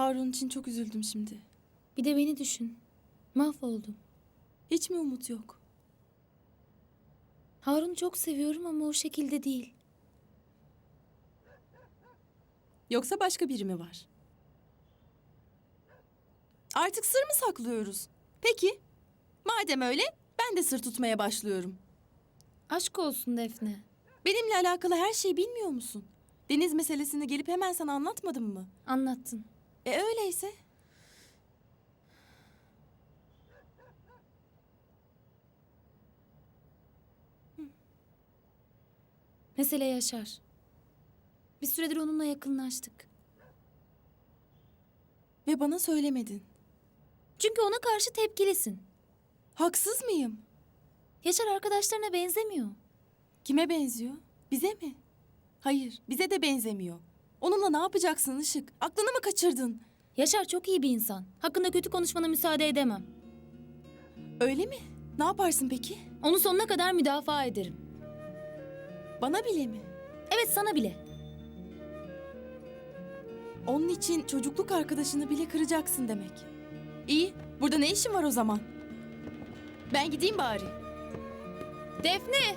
Harun için çok üzüldüm şimdi. Bir de beni düşün. Mahvoldum. Hiç mi umut yok? Harun'u çok seviyorum ama o şekilde değil. Yoksa başka biri mi var? Artık sır mı saklıyoruz? Peki. Madem öyle ben de sır tutmaya başlıyorum. Aşk olsun Defne. Benimle alakalı her şeyi bilmiyor musun? Deniz meselesini gelip hemen sana anlatmadım mı? Anlattın. E öyleyse. Mesele Yaşar. Bir süredir onunla yakınlaştık. Ve bana söylemedin. Çünkü ona karşı tepkilisin. Haksız mıyım? Yaşar arkadaşlarına benzemiyor. Kime benziyor? Bize mi? Hayır, bize de benzemiyor. Onunla ne yapacaksın Işık? Aklını mı kaçırdın? Yaşar çok iyi bir insan. Hakkında kötü konuşmana müsaade edemem. Öyle mi? Ne yaparsın peki? Onu sonuna kadar müdafaa ederim. Bana bile mi? Evet sana bile. Onun için çocukluk arkadaşını bile kıracaksın demek. İyi, burada ne işin var o zaman? Ben gideyim bari. Defne!